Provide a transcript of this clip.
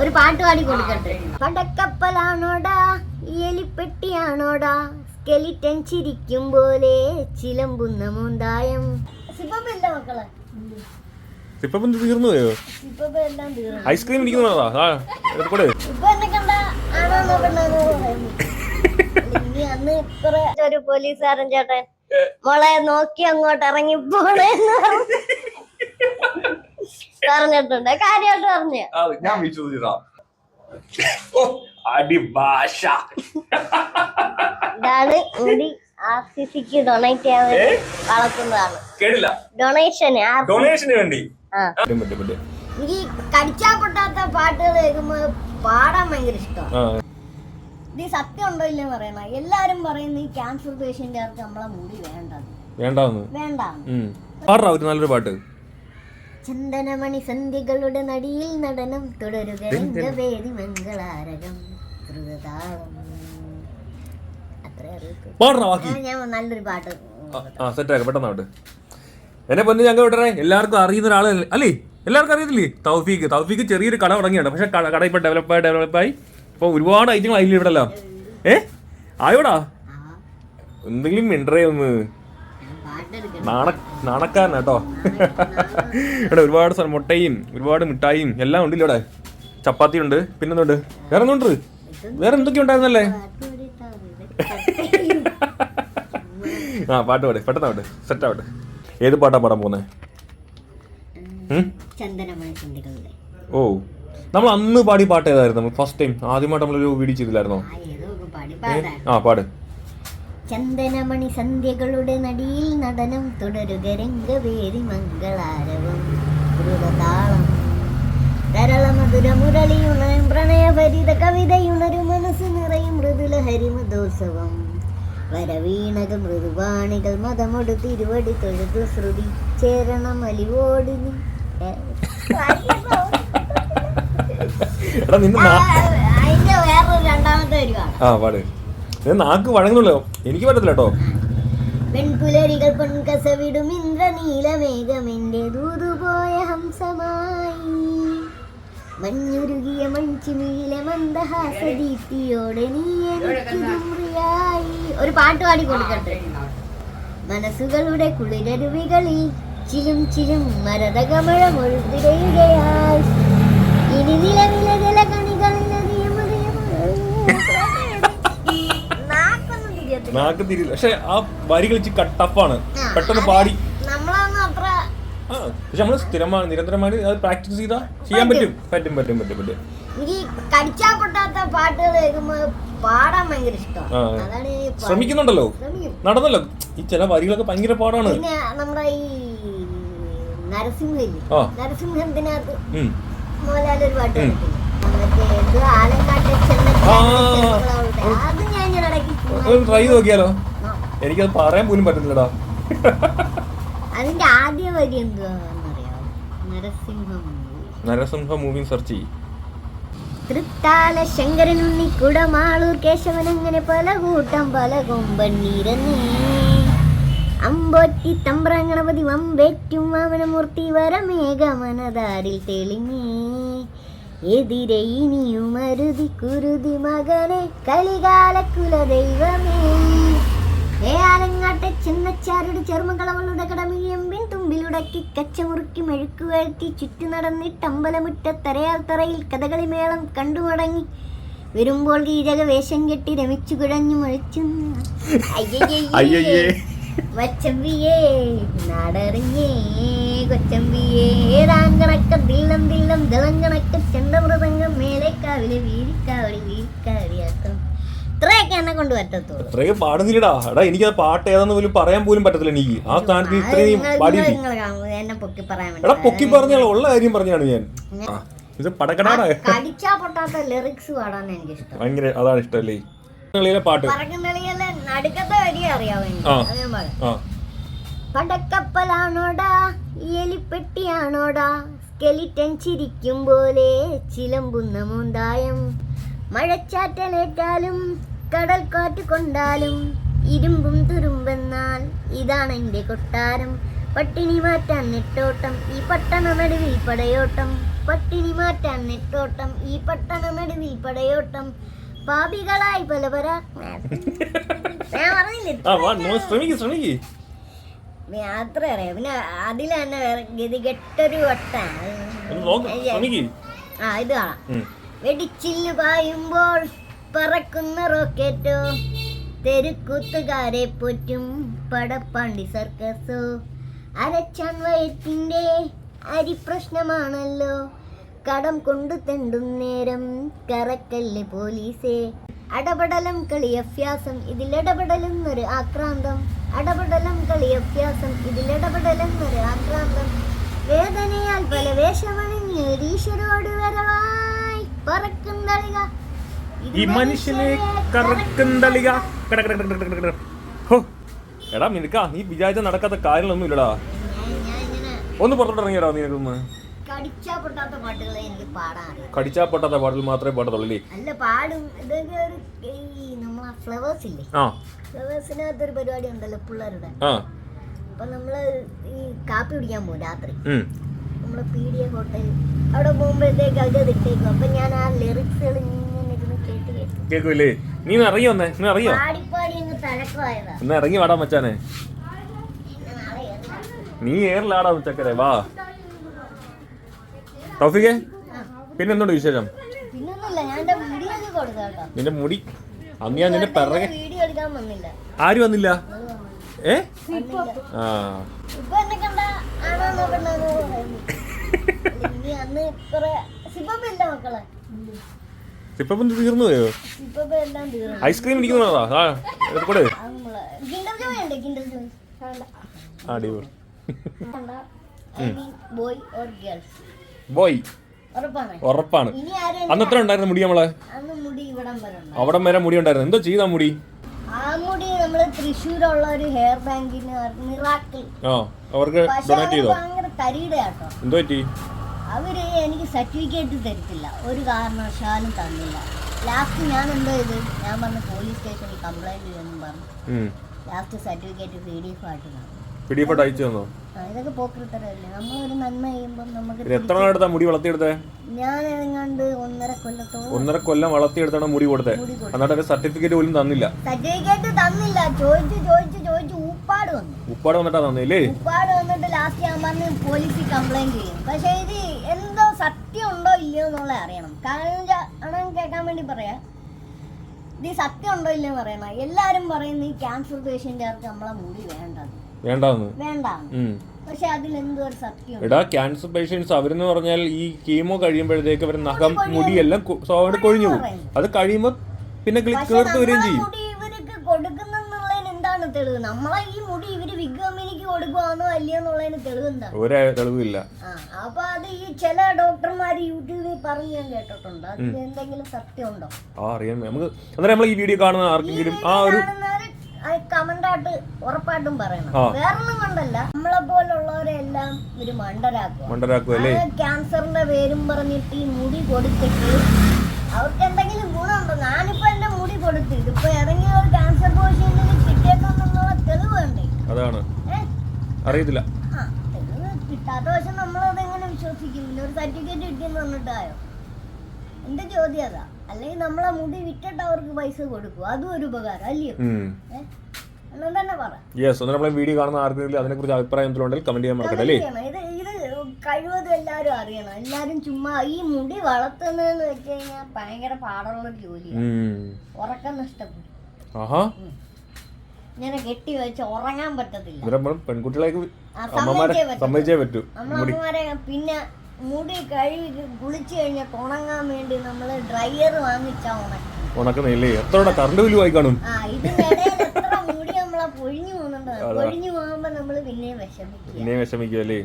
ഒരു പാട്ട് പാടി കൊടുക്കട്ടെ. പടക്കപ്പലാണോടാ എലിപ്പെട്ടിയാണോടാ സ്കെലിറ്റൻ ചിരിക്കും പോലെ ചിലമ്പുന്ന മുന്തായം. മക്കളെ? തീർന്നു. പോയോ ഐസ്ക്രീം ഇരിക്കുന്നതാ ഇപ്പൊ എന്നെ കണ്ട അന്ന് കുറെ ഒരു പോലീസുകാരൻ ചേട്ടൻ മോളെ നോക്കി അങ്ങോട്ട് ഇറങ്ങി പോണേന്ന് പറഞ്ഞ്. പറഞ്ഞിട്ടുണ്ട്. കാര്യമായിട്ട് പറഞ്ഞു. ഞാൻ വിശ്വസിച്ചതാ അടി ഭാഷ. ഇതാണ് മുടി ആർ സി സിക്ക് ഡൊണേറ്റ് ചെയ്യാൻ വേണ്ടി വളർത്തുന്നതാണ്. കേട്ടില്ല. ഡൊണേഷൻ ഡൊണേഷന് വേണ്ടി. എനിക്ക് കടിച്ചാ പൊട്ടാത്ത പാട്ടുകൾ കേൾക്കുമ്പോ പാടാൻ ഭയങ്കര ഇഷ്ടമാണ്. ആ. ഇത് സത്യം ഉണ്ടോ ഇല്ലെന്ന് പറയണ? എല്ലാരും പറയുന്നത് ഈ ക്യാൻസർ പേഷ്യന്റുകാർക്ക് നമ്മളെ മുടി വേണ്ടത് വേണ്ടാന്ന്. വേണ്ട പാടാ ഒരു നല്ലൊരു പാട്ട്. ചന്ദനമണി സന്ധ്യകളുടെ നടിയിൽ നടനം തുടരുക രംഗവേദി മംഗളാരകം ഞാൻ നല്ലൊരു പാട്ട് ആ സെറ്റാക്കാം എന്നെ പൊന്നു ഞങ്ങൾ വിടറേ എല്ലാവർക്കും അറിയുന്ന ഒരാൾ അല്ലേ? എല്ലാവർക്കും അറിയത്തില്ലേ? തൗഫീഖ്. തൗഫീഖ് ചെറിയൊരു കട തുടങ്ങിയാണ് പക്ഷെ കട ആയി ഡെവലപ്പായി ഡെവലപ്പായി ഇപ്പൊ ഒരുപാട് ഐറ്റങ്ങൾ അതിൽ ഇവിടെ അല്ല ഏ? ആയോടാ? എന്തെങ്കിലും മിണ്ടറേ ഒന്ന്. നാണ നാണക്കാരനാ കേട്ടോ ഇവിടെ ഒരുപാട് സ്ഥലം മുട്ടയും ഒരുപാട് മിഠായിയും എല്ലാം ഉണ്ട് ഇവിടെ ചപ്പാത്തി ഉണ്ട് പിന്നെന്തുണ്ട്? വേറെ എന്തുണ്ട് വേറെ എന്തൊക്കെ ഉണ്ടായിരുന്നല്ലേ ആ പാട്ട് പാടി പെട്ടെന്ന് പാട്ട് സെറ്റ് ആവട്ടെ. ഏത് പാട്ടാ പാടാൻ പോകുന്നത് ഓ നമ്മൾ അന്ന് പാടി പാട്ട് ഏതായിരുന്നു? ഫസ്റ്റ് ടൈം ആദ്യമായിട്ട് നമ്മളൊരു വീഡിയോ ചെയ്തില്ലായിരുന്നോ? ആ പാട്. ചന്ദനമണി സന്ധ്യകളുടെ നടിയിൽ നടനം തുടരുക രംഗവേദി മംഗളാരവം. ദ്രുതതാളം തരളമധുര മുരളിയുണരും പ്രണയഭരിത കവിതയുണരും മനസ്സ് നിറയും മൃദുല ഹരിമതോത്സവം വരവീണക മൃദുവാണികൾ മതമൊടു തിരുവടി തൊഴുതു ശ്രുതി ചേരണം അലിവോടി നീ. ഏ, എടാ നിന്റെ അതിന്റെ വേറൊരു രണ്ടാമത്തെ വരുവാണ് ആ പാട്. നാക്ക് വഴങ്ങുന്നല്ലോ എനിക്ക് പറ്റത്തില്ല കേട്ടോ. പെൺപുലരികൾ പൊൻകസവിടും ഇന്ദ്രനീലമേഘമെന്റെ ദൂതുപോയ ഹംസമായി. മഞ്ഞുരുകിയ മൺചിമിയിലെ മന്ദഹാസദീപ്തിയോടെ നീ എനിക്ക് ഒരു പാട്ട് പാടി കൊടുക്കട്ടെ മനസ്സുകളുടെ കുളിരരുവികളിൽ ചിലും ചിലും മരതകമഴ മുഴുതിരയുകയായി ഇനി നിലവിലെ നാക്ക് തിരിയില്ല. പക്ഷെ ആ വരികൾ ഇച്ചിരി ആ, പെട്ടെന്ന് പാടി. ആ പക്ഷെ നമ്മൾ സ്ഥിരമായി നിരന്തരമായി അത് പ്രാക്ടീസ് ചെയ്താൽ ചെയ്യാൻ പറ്റും. പറ്റും. പറ്റും പറ്റും പറ്റും കടിച്ചാ പാട്ടുകൾ പാടാൻ ഭയങ്കര. ഇഷ്ടമാണ് ശ്രമിക്കുന്നുണ്ടല്ലോ. നടന്നല്ലോ. ഈ ചില വരികളൊക്കെ ഭയങ്കര പാടാണ്. പിന്നെ നമ്മുടെ ഈ നരസിംഹത്തിനകത്ത് ഉം. മോഹൻലാൽ ഒരു പാട്ട് ഉം. പാടില്ലേ? മറ്റേ എന്ത് ആലങ്കാട്ടെ ചെന്നച്ചാ അത് ഞാൻ ഇങ്ങനെ ഇടയ്ക്ക് ഒന്ന് ട്രൈ നോക്കിയാലോ. എനിക്കത് പറയാൻ പോലും പറ്റുന്നില്ലടാ. അതിന്റെ ആദ്യ വരി എന്തുവാന്നറിയാമോ നരസിംഹം നരസിംഹ മൂവി സെർച്ച് ചെയ്യും. തൃത്താല ശങ്കരനുണ്ണി കുടമാളൂർ കേശവൻ അങ്ങനെ പല കൂട്ടം പല കൊമ്പണ്ണീരന്നേ അമ്പോറ്റി തമ്പ്ര ഗണപതി വമ്പേറ്റും വാമനമൂർത്തി വരമേഘമനതാരിൽ തെളിഞ്ഞേ. എതിരെ ഇനിയും അരുതി കുരുതി മകനെ. കലികാല കുലദൈവമേ. ഏ ആലങ്ങാട്ടെ ചിന്നച്ചാരുടെ കടമിയമ്പിൻ തുമ്പിലുടക്കി കച്ചമുറുക്കി മെഴുക്ക് വീഴ്ത്തി ചുറ്റു നടന്നിട്ടമ്പലമുറ്റത്തരയാൽ തറയിൽ കഥകളി മേളം കണ്ടു മടങ്ങി. വരുമ്പോൾ കീഴക വേഷം കെട്ടി രമിച്ചു കുഴഞ്ഞു മുഴിച്ചു അയ്യയ്യേ. വച്ചമ്പിയേ നാടറിഞ്ഞേ കൊച്ചമ്പിയേ. ഏതാങ്കണക്ക ദില്ലം ദില്ലം ദിളങ്കണക്ക ചെണ്ടമൃതംഗം മേലേക്കാവിലെ വീരിക്കാവടി വീരിക്കാവടിയാക്കം ഇത്രയൊക്കെ എന്നെ കൊണ്ട് പറ്റത്തുള്ളൂ. അത്രയും പാടുന്നില്ലടാ. എടാ എനിക്കത് പാട്ട് ഏതാന്ന് പോലും പറയാൻ പോലും പറ്റത്തില്ല എനിക്ക്. ആ സ്ഥാനത്ത് ഇത്രയും പാടി എന്നെ പൊക്കി പറയാൻ എടാ വേണ്ടി. പൊക്കി പറഞ്ഞാൽ ഉള്ള കാര്യം പറഞ്ഞാണ് ഞാൻ. ഇത് പടക്കടാടാ. കടിച്ചാ പൊട്ടാത്ത ലിറിക്സ് പാടാൻ എനിക്ക് ഇഷ്ടം ഭയങ്കര അതാണ് ഇഷ്ടമല്ലേ പാട്ട്. നടുക്കത്തെ വരി അറിയാവോ അത് ഞാൻ പറയാം. പടക്കപ്പലാണോടാ എലിപ്പെട്ടിയാണോടാ? സ്കെലിറ്റൻ ചിരിക്കും പോലെ ചിലമ്പുന്ന മുന്തായം. മഴച്ചാറ്റലേറ്റാലും കടൽ കാറ്റ് കൊണ്ടാലും ഇരുമ്പും തുരുമ്പെന്നാൽ ഇതാണ് എന്റെ കൊട്ടാരം. പട്ടിണി മാറ്റാൻ നെട്ടോട്ടം ഈ പട്ടണ നടുവിൽ പടയോട്ടം. പട്ടിണി മാറ്റാൻ നെട്ടോട്ടം ഈ പട്ടണ നടുവിൽ പടയോട്ടം. പാപികളായി പല പര ഞാൻ പറഞ്ഞില്ലേ ആ വാ നിങ്ങൾ ശ്രമിക്ക് ശ്രമിക്ക്. യാത്ര അറിയാം. പിന്നെ അതിൽ തന്നെ വേറെ ഗതികെട്ടൊരു വട്ടാണ്. ഒന്ന് നോക്ക് ശ്രമിക്ക്. ആ ഇത് കാണാം. ഉം. വെടിച്ചില്ല് പായുമ്പോൾ പറക്കുന്ന റോക്കറ്റോ തെരുക്കൂത്തുകാരെ പോറ്റും പടപ്പാണ്ടി സർക്കസോ അരച്ചാൻ അരി അരിപ്രശ്നമാണല്ലോ കടം കൊണ്ടു തെണ്ടും നേരം കറക്കല്ല് പോലീസേ അടപടലം കളി അഭ്യാസം ഇതിലിടപെടലെന്നൊരു ആക്രാന്തം. അടപടലം കളി അഭ്യാസം ഇതിലിടപെടലെന്നൊരു ആക്രാന്തം. വേദനയാൽ പല വേഷമണിഞ്ഞ് ഈശ്വരോട് വരവായി പറക്കും തളിക. ഈ മനുഷ്യനെ കട കട. ഹോ. എടാ നിനക്കാ നീ വിചാരിച്ച നടക്കാത്ത കാര്യങ്ങളൊന്നും ഇല്ലടാ. ഒന്ന് പുറത്തോട്ട് ഇറങ്ങിയടാ നിനക്കൊന്ന്. കടിച്ചാ പൊട്ടാത്ത അറിയാം പാട്ടിൽ മാത്രമേ പാടത്തുള്ളൂ അല്ലേ? അല്ല പാടും. ഇതൊക്കെ ഒരു ഈ നമ്മളെ ഫ്ലവേഴ്സ് ഇല്ലേ? ആ. ഫ്ലവേഴ്സിനകത്തൊരു പരിപാടി ഉണ്ടല്ലോ പിള്ളേരുടെ. ആ. അപ്പൊ നമ്മൾ ഈ കാപ്പി കുടിക്കാൻ പോകും രാത്രി. നമ്മൾ പി ഡി എ ഹോട്ടൽ അവിടെ പോകുമ്പോഴത്തേക്ക് അത് ഇട്ടേക്കും. അപ്പൊ ഞാൻ ആ ലിറിക്സുകൾ ഇങ്ങനെ ഇരുന്ന് കേട്ട് കേട്ട് കേൾക്കൂലേ നീ ഇറങ്ങി വന്നേ നീ അറിയോ? പാടിപ്പാടി അങ്ങ് തഴക്കമായതാ. ഒന്ന് ഇറങ്ങി വാടാ മച്ചാനെ. നീ ഏറിലാടാ മച്ചക്കരെ വാ. ടോഫിക്കെ പിന്നെ എന്തുണ്ട് വിശേഷം നിന്റെ മുടി? അന്ന് ഞാൻ നിന്റെ പിറകെ ആര് വന്നില്ല? ഏ? സിപ്പം ആ. തീർന്നു. പോയോ ഐസ്ക്രീം ഇരിക്കുന്നതാ? ആ എടുക്കൂടെ അടിപൊളി. Boy or girls. ബോയ്. ഉറപ്പാണ്. അന്ന് എത്ര ഉണ്ടായിരുന്നു മുടി നമ്മളെ? അവിടം വരെ മുടി ഉണ്ടായിരുന്നു. എന്തോ ചെയ്താ മുടി? തൃശ്ശൂരുള്ള ഒരു ഹെയർ ബാങ്കിന് അവർക്ക് ഡൊണേറ്റ് ചെയ്തോ? എന്തോ പറ്റി? അവർ എനിക്ക് സർട്ടിഫിക്കറ്റ് തരത്തില്ല. ഒരു കാരണവശാലും തന്നില്ല. ലാസ്റ്റ് ഞാൻ എന്തോ ചെയ്ത്? ഞാൻ പറഞ്ഞു പോലീസ് സ്റ്റേഷനിൽ കംപ്ലൈന്റ് ചെയ്യുമെന്നും പറഞ്ഞു. Last certificate P D F ആയിട്ട് തന്നു. പിടിയപ്പെട്ട് അയച്ചു തന്നോ? ആ, ഇതൊക്കെ പോക്കൃത്തരല്ലേ നമ്മളൊരു നന്മ ചെയ്യുമ്പോൾ നമുക്ക് എത്ര നാളെടുത്താ മുടി വളർത്തിയെടുത്തേ? ഞാൻ ഒന്നര കൊല്ലത്തോളം. ഒന്നര കൊല്ലം വളർത്തിയെടുത്താണ് മുടി കൊടുത്തേ. എന്നിട്ട് അതിന്റെ സർട്ടിഫിക്കറ്റ് പോലും തന്നില്ല. സർട്ടിഫിക്കറ്റ് തന്നില്ല. ചോദിച്ചു ചോദിച്ചു ചോദിച്ചു ഊപ്പാട് വന്നു. ഉപ്പാട് വന്നിട്ടാ തന്നില്ലേ? വന്നിട്ട് ലാസ്റ്റ് ഞാൻ പറഞ്ഞ് പോലീസിൽ കംപ്ലൈന്റ് ചെയ്യും. പക്ഷേ ഇത് എന്തോ സത്യം ഉണ്ടോ ഇല്ലയോ എന്നുള്ളത് അറിയണം. കാരണം കേൾക്കാൻ വേണ്ടി പറയാ. ഇത് സത്യം ഉണ്ടോ ഇല്ലയോ അറിയണം. എല്ലാരും പറയുന്ന ഈ ക്യാൻസർ പേഷ്യന്റുകാർക്ക് നമ്മളെ മുടി വേണ്ടത്. വേണ്ടാന്ന്. വേണ്ട പക്ഷെ ഒരു സത്യം. എടാ ക്യാൻസർ പേഷ്യൻസ് അവരെന്ന് പറഞ്ഞാൽ ഈ കീമോ കഴിയുമ്പോഴത്തേക്ക് അവർ നഖം മുടിയെല്ലാം സ്വാഭാവികം കൊഴിഞ്ഞു പോകും. അത് കഴിയുമ്പോൾ പിന്നെ ക്ലിക്ക് കേർത്ത് വരികയും നമ്മളെ ചെയ്യും. മുടി ഇവർക്ക് എന്താണ് തെളിവ്? നമ്മളെ ഈ മുടി ഇവർ വിഗ് കമ്പനിക്ക് കൊടുക്കുവാന്നോ അല്ലയോ എന്നുള്ളതിന് തെളിവ് എന്താണ് ഒരു തെളിവില്ല. ആ അപ്പൊ അത് ഈ ചില ഡോക്ടർമാര് യൂട്യൂബിൽ പറഞ്ഞ് ഞാൻ കേട്ടിട്ടുണ്ട്. അതിൽ എന്തെങ്കിലും സത്യം ഉണ്ടോ ആ അറിയാൻ. നമുക്ക് അന്നേരം നമ്മൾ ഈ വീഡിയോ കാണുന്ന ആർക്കെങ്കിലും ആ ഒരു ആയിട്ട് ഉറപ്പായിട്ടും പറയണം. വേറൊന്നും കൊണ്ടല്ല. നമ്മളെ പോലുള്ളവരെല്ലാം ഒരു മണ്ടരാക്കും അല്ലേ ക്യാൻസറിന്റെ പേരും പറഞ്ഞിട്ട് ഈ മുടി കൊടുത്തിട്ട് അവർക്ക് എന്തെങ്കിലും ഗുണമുണ്ടോ? ഞാനിപ്പോ എന്റെ മുടി കൊടുത്തു ഇതിപ്പോ ഇറങ്ങിയ ഒരു ക്യാൻസർ പേഷ്യന്റിന് കിട്ടിയേക്കാന്നുള്ള തെളിവ് വേണ്ടേ? അതാണ്? അറിയത്തില്ല. കിട്ടാത്ത പക്ഷെ നമ്മളത് എങ്ങനെ വിശ്വസിക്കും? ഒരു സർട്ടിഫിക്കറ്റ് കിട്ടിയെന്ന് പറഞ്ഞിട്ടായോ എന്റെ ചോദ്യം അതാ? അല്ലെങ്കിൽ നമ്മളെ മുടി വിറ്റിട്ട് അവർക്ക് പൈസ കൊടുക്കും. അതും ഒരു ഉപകാരം അല്ലയോ? യെസ് നമ്മളെ വീഡിയോ കാണുന്ന ആർക്കെങ്കിലും അതിനെക്കുറിച്ച് അഭിപ്രായം എന്തെങ്കിലും കമന്റ് ചെയ്യാൻ മറക്കട്ടെ അല്ലേ? ഇത് ഇത് കഴിവതും എല്ലാരും അറിയണം. എല്ലാരും ചുമ്മാ ഈ മുടി വളർത്തുന്നതെന്ന് വെച്ച് കഴിഞ്ഞാൽ ഭയങ്കര പാടുള്ള ജോലിയാണ്. ഉറക്കം നഷ്ടപ്പെടും. ആഹാ. ഇങ്ങനെ കെട്ടി വെച്ച് ഉറങ്ങാൻ പറ്റത്തില്ല. പെൺകുട്ടികളെ അമ്മമാരെ സമ്മതിച്ചേ പറ്റൂ. സമ്മതിച്ചേ പിന്നെ മുടി കഴുകി കുളിച്ചു കഴിഞ്ഞാൽ ഉണങ്ങാൻ വേണ്ടി നമ്മൾ ഡ്രയർ വാങ്ങിച്ചാ ഉണക്കി. ഉണക്കുന്നില്ലേ എത്ര കറണ്ട് ബില്ല് വായി കാണും ആ ഇതിനിടയിൽ എത്ര മുടി നമ്മളെ പൊഴിഞ്ഞു പോകുന്നുണ്ട്. പൊഴിഞ്ഞു പോകുമ്പോ നമ്മൾ പിന്നെയും വിഷമിക്കും പിന്നെയും വിഷമിക്കും അല്ലേ